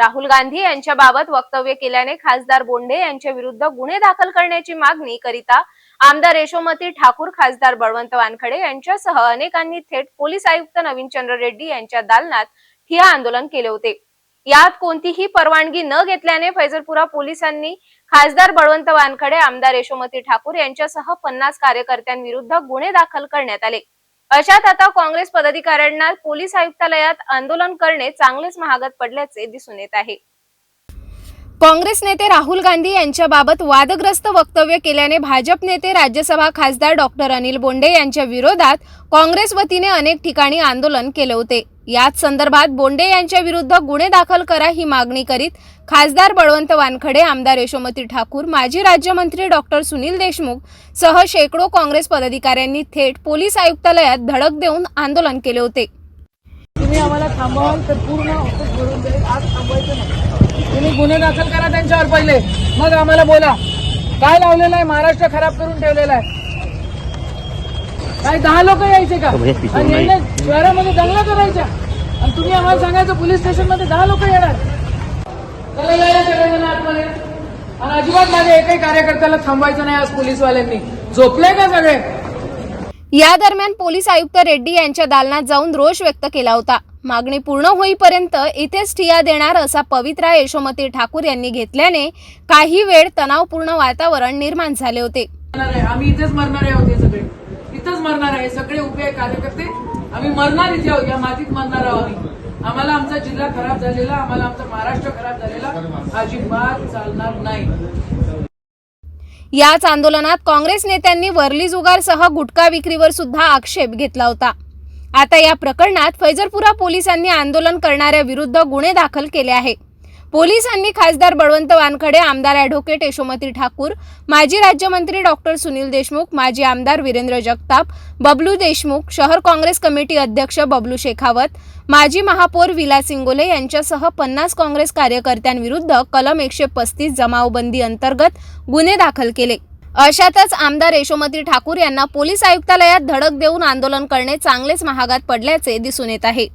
राहुल गांधी यांच्याबाबत वक्तव्य केल्याने खासदार बोंडे यांच्या विरुद्ध गुन्हे दाखल करण्याची मागणी करिता आमदार यशोमती ठाकूर खासदार बळवंत वानखडे यांच्यासह अनेकांनी थेट पोलीस आयुक्त नवीन चंद्र रेड्डी यांच्या दालनात ठिया आंदोलन केले होते. यात कोणतीही परवानगी न घेतल्याने फैजलपुरा पोलिसांनी खासदार बळवंत वानखडे आमदार यशोमती ठाकूर यांच्यासह पन्नास कार्यकर्त्यांविरुद्ध गुन्हे दाखल करण्यात आले. अशात आता काँग्रेस पदाधिकाऱ्यांना पोलीस आयुक्तालयात आंदोलन करणे चांगलेच महागात पडल्याचे दिसून येत आहे. काँग्रेस नेते राहुल गांधी यांच्याबाबत वादग्रस्त वक्तव्य केल्याने भाजप नेते राज्यसभा खासदार डॉक्टर अनिल बोंडे यांच्या विरोधात काँग्रेस वतीने अनेक ठिकाणी आंदोलन केले होते. याच संदर्भात बोंडे यांच्या विरुद्ध गुन्हे दाखल करा ही मागणी करीत खासदार बळवंत वानखडे आमदार यशोमती ठाकूर माजी राज्यमंत्री डॉक्टर सुनील देशमुख सह शेकडो काँग्रेस पदाधिकाऱ्यांनी थेट पोलीस आयुक्तालयात धडक देऊन आंदोलन केले होते. तुम्ही आम्हाला थांबवाल तर पूर्ण ऑफिस भरून जाईल आज थांबवायचं नाही. तुम्ही गुन्हे दाखल करा त्यांच्यावर पहिले. मग आम्हाला बोला. काय लावलेलं आहे? महाराष्ट्र खराब करून ठेवलेला आहे. काय दहा लोक यायचे का? आणि यांना शहरामध्ये दंगला करायच्या आणि तुम्ही आम्हाला सांगायचं पोलीस स्टेशनमध्ये दहा लोक येणार. चला आतमध्ये. आणि अजिबात माझ्या एकही कार्यकर्त्याला थांबवायचं नाही आज पोलीसवाल्यांनी. झोपले का सगळे? या दरम्यान पोलीस आयुक्त रेड्डी यांच्या दालनात जाऊन रोष व्यक्त केला होता. मागणी पूर्ण होईपर्यंत इथेच ठिया देणार असा पवित्रा यशोमती ठाकूर यांनी घेतल्याने काही वेळ तणावपूर्ण वातावरण निर्माण झाले होते. आम्ही इथेच मरणार होते सगळे. इथंच मरणार आहे. सगळे उभे कार्यकर्ते. आम्ही मरणार इथे आहोत. या मातीत मरणार आहोत आम्ही. आम्हाला आमचा जिल्हा खराब झालेला आम्हाला आमचा महाराष्ट्र खराब झालेला अजिबात चालणार नाही. याच आंदोलनात काँग्रेस नेत्यांनी वरली जुगारसह गुटखा विक्रीवर सुद्धा आक्षेप घेतला होता. आता या प्रकरणात फैजरपुरा पोलिसांनी आंदोलन करणाऱ्या विरुद्ध गुन्हे दाखल केले आहे पोलिसांनी खासदार बळवंत वानखडे आमदार ॲडव्होकेट यशोमती ठाकूर माजी राज्यमंत्री डॉक्टर सुनील देशमुख माजी आमदार वीरेंद्र जगताप बबलू देशमुख शहर काँग्रेस कमिटी अध्यक्ष बबलू शेखावत माजी महापौर विलास इंगोले यांच्यासह पन्नास काँग्रेस कार्यकर्त्यांविरुद्ध कलम एकशे पस्तीस जमावबंदी अंतर्गत गुन्हे दाखल केले. अशातच आमदार यशोमती ठाकूर यांना पोलीस आयुक्तालयात धडक देऊन आंदोलन करणे चांगलेच महागात पडल्याचे दिसून येत आहे.